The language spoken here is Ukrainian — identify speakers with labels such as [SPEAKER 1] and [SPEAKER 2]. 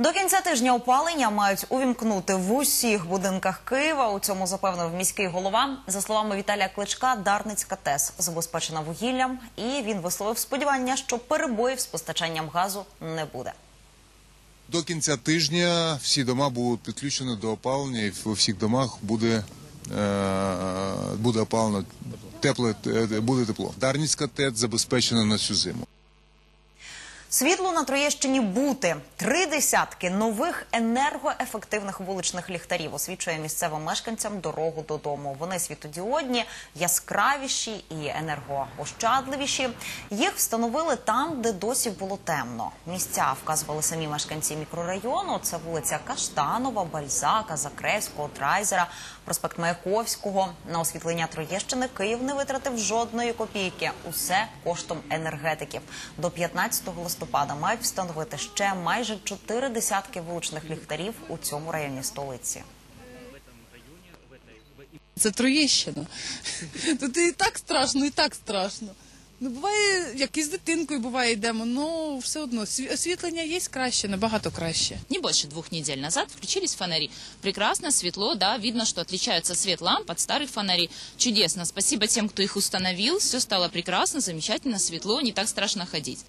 [SPEAKER 1] До кінця тижня опалення мають увімкнути в усіх будинках Києва. У цьому запевнив міський голова. За словами Віталія Кличка, Дарницька ТЕС забезпечена вугіллям, і він висловив сподівання, що перебоїв з постачанням газу не буде.
[SPEAKER 2] До кінця тижня всі дома будуть підключені до опалення, і в всіх домах буде, е, буде опалено тепле, е, буде тепло. Дарницька ТЕЦ забезпечена на цю зиму.
[SPEAKER 1] Світло на Троєщині бути три десятки нових енергоефективних вуличних ліхтарів освічує місцевим мешканцям дорогу додому. Вони світодіодні, яскравіші і енергоощадливіші. Їх встановили там, де досі було темно. Місця вказували самі мешканці мікрорайону. Це вулиця Каштанова, Бальзака, Закревського, Драйзера, проспект Маяковського. На освітлення Троєщини Київ не витратив жодної копійки. Усе коштом енергетиків. До 15 листопада мають встановити ще майже чотири десятки вуличних ліхтарів у цьому районі столиці.
[SPEAKER 3] Це Троєщина. Тут і так страшно, і так страшно. Ну, буває, як і з дитинкою буває, йдемо, ну все одно сві- освітлення є краще, набагато краще.
[SPEAKER 4] Не больше двух недель назад включились фонари. Прекрасно, светло, да, видно, что отличается свет ламп от старых фонарей. Чудесно, спасибо тем, кто их установил. Все стало прекрасно, замечательно, светло, не так страшно ходить.